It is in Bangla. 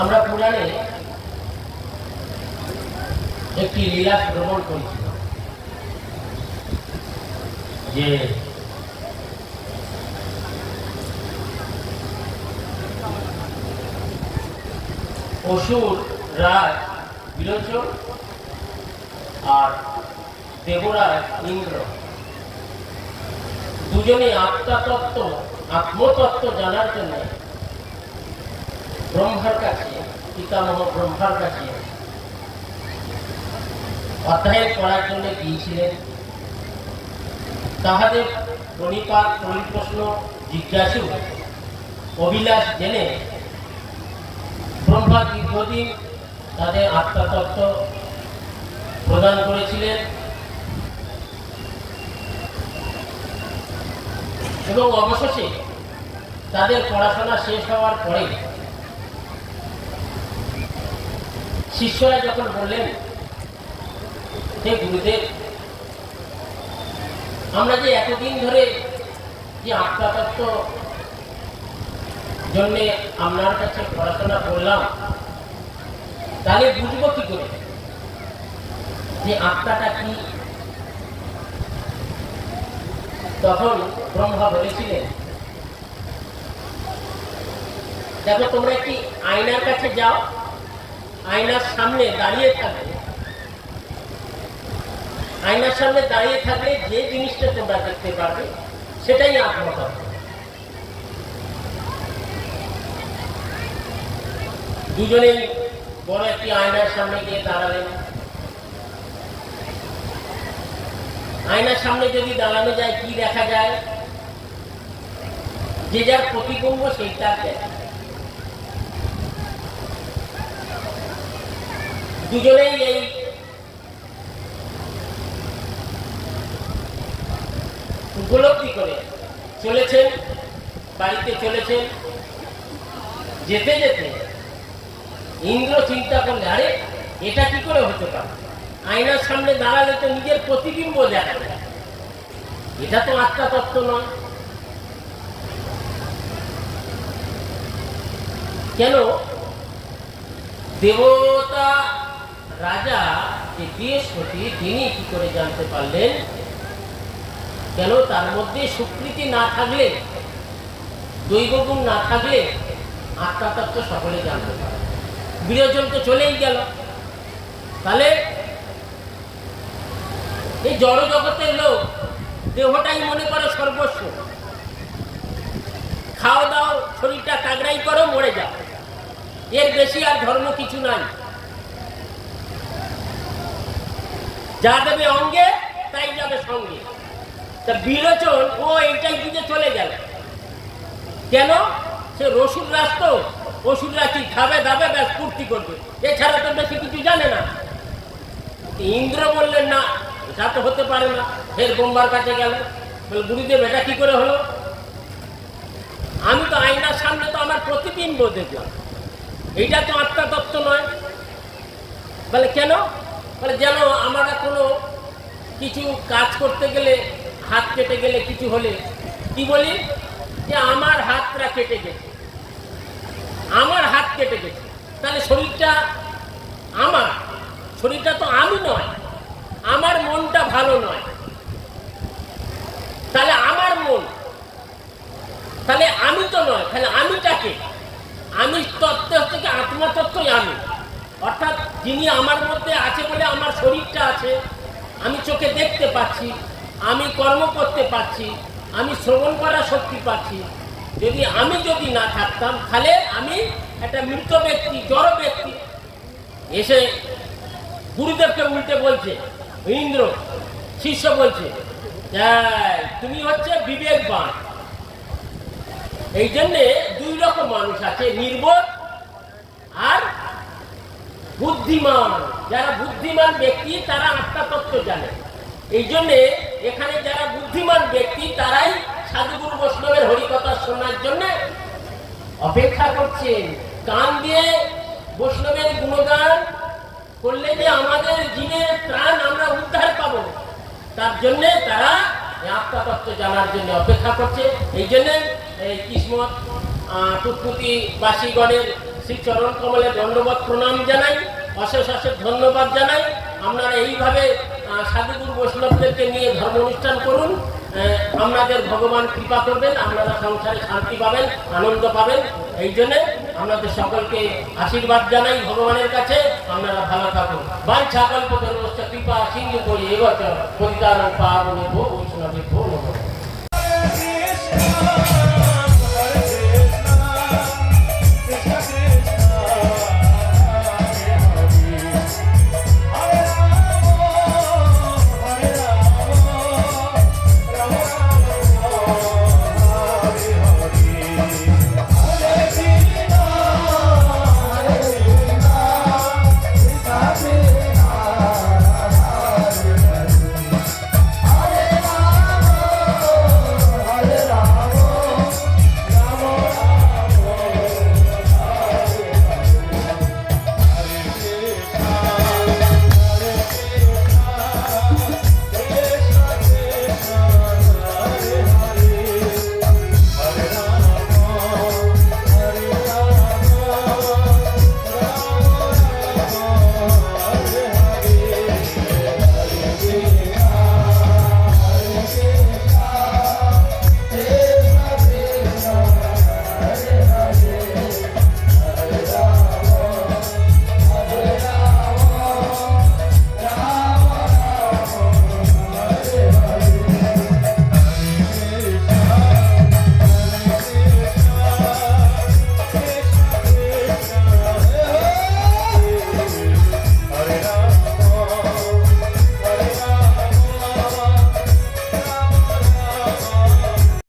আমরা পুরাণে একটি লীলা শ্রবণ করেছিলাম যে অসুর, রাজ বিরোচন আর দেবরাজ, ইন্দ্র। দুজনে আত্মাতত্ত্ব, আত্মতত্ত্ব জানার জন্য ব্রহ্মার কাছে পিতামহ ব্রহ্মার কাছে। অধ্যায়ন করার জন্য গিয়েছিলেন। তাহাদের প্রণিপাত পরিপ্রশ্ন জিজ্ঞাসু অভিলাষ জেনে ব্রহ্মা দীর্ঘদিন তাদের আত্মাতত্ত্ব প্রদান করেছিলেন এবং অবশেষে তাদের পড়াশোনা শেষ হওয়ার পরে শিষ্যরা যখন বললেন, হে গুরুদেব, আমরা যে এতদিন ধরে যে আত্মাতত্ত্ব জন্যে আপনার কাছে পড়াশোনা করলাম, তাহলে বুঝব কি করে যে আত্মাটা কি? তখন ব্রহ্মা বলেছিলেন, দেখো, তোমরা একটি আয়নার কাছে যাও আয়নার সামনে দাঁড়িয়ে থাকবে। আয়নার সামনে দাঁড়িয়ে থাকলে যে জিনিসটা তোমরা দেখতে পারবে সেটাই আত্মতত্ত্ব দুজনেই বড় একটি আয়নার সামনে গিয়ে দাঁড়ালেন। আয়নার সামনে যদি দাঁড়ানো যায়, কি দেখা যায়? যে যার প্রতিবিম্ব সেইটা দেখা। দুজনেই এই উপলব্ধি করে চলেছেন, বাড়িতে চলেছেন, যেতে যেতে ইন্দ্র চিন্তা করলে, আরে, এটা কি করে হতে পারে? আয়নার সামনে দাঁড়ালে তো নিজের প্রতিবিম্ব দেখা যায়। এটা তো আত্মা তত্ত্ব নয়। কেন? দেবতা রাজা যে বৃহস্পতি তিনি কি করে জানতে পারলেন? কেন তার মধ্যে স্বীকৃতি না থাকলে, দৈবগুণ না থাকলে আত্মা তত্ত্ব সকলে জানতে পারে। বিরোজন তো চলেই গেল। তাহলে এই জড় জগতের লোক দেহটাই মনে করে সর্বস্ব। খাওয়া দাও শরীরটা কাগড়াই করো, মরে যাও। এর বেশি আর ধর্ম কিছু নাই। যা দেবে অঙ্গে, তাই যাবে সঙ্গে। তা বিরোচন ও এইটাই বুঝে চলে গেল। কেন? সে রসুন রাস্ত ওষুধরা কি খাবে দাবে ব্যাস ফুর্তি করবে। এছাড়া তো বেশি কিছু জানে না। ইন্দ্র বললেন, না, এটা তো হতে পারে না। ফের বোম্বার কাছে গেল। গুরুদেব, এটা কি করে হলো? আমি তো আয়নার সামনে তো আমার প্রতিবিম্ব দেখলাম। এইটা তো আত্মা তত্ত্ব নয়। বলে, কেন? বলে, যেন আমরা কোনো কিছু কাজ করতে গেলে, হাত কেটে গেলে কিছু হলে, কি বলি? যে আমার হাতটা কেটে গেছে। আমার হাত কেটে গেছে। তাহলে শরীরটা আমার। শরীরটা তো আমি নয়। আমার মনটা ভালো নয়। তাহলে আমার মন। তাহলে আমি তো নয়। তাহলে আমিটাকে আমি তত্ত্ব হচ্ছে কি আত্মতত্ত্বই আমি। অর্থাৎ যিনি আমার মধ্যে আছে বলে আমার শরীরটা আছে আমি চোখে দেখতে পাচ্ছি আমি কর্ম করতে পারছি আমি শ্রবণ করার শক্তি পাচ্ছি যদি আমি যদি না থাকতাম তাহলে আমি একটা মৃত ব্যক্তি জড় ব্যক্তি। এসে গুরুদেবকে উল্টে বলছে ইন্দ্র শিষ্য বলছে "এই, তুমি হচ্ছে বিবেকবান। এই জন্যে দুই রকম মানুষ আছে নির্বোধ বুদ্ধিমান। যারা বুদ্ধিমান ব্যক্তি, তারা আত্মাতত্ত্ব জানে। এই জন্যে এখানে যারা বুদ্ধিমান ব্যক্তি, তারাই সাধুগুরু বৈষ্ণবের হরিকথা শোনার জন্য অপেক্ষা করছেন। কান দিয়ে বৈষ্ণবের গুণগান করলে যে আমাদের জীবের প্রাণ আমরা উদ্ধার পাবো, তার জন্যে তারা আত্মাতত্ত্ব জানার জন্য অপেক্ষা করছে। এই জন্যে এই কিসমত টুকটুকি বাসীগণের শ্রী চরণ কমলে ধন্যবাদ প্রণাম জানাই, অশেষ অশেষ ধন্যবাদ জানাই। আপনারা এইভাবে সাধুগুরু বৈষ্ণবদেরকে নিয়ে ধর্ম অনুষ্ঠান করুন আপনাদের ভগবান কৃপা করবেন, আপনারা সংসারে শান্তি পাবেন, আনন্দ পাবেন। এই জন্যে আপনাদের সকলকে আশীর্বাদ জানাই ভগবানের কাছে। আপনারা ভালো থাকুন। কল্প ধর্মস্থ কৃপা সিন্ধু করি এবছর পরিতারণ পাবনে বৈষ্ণবী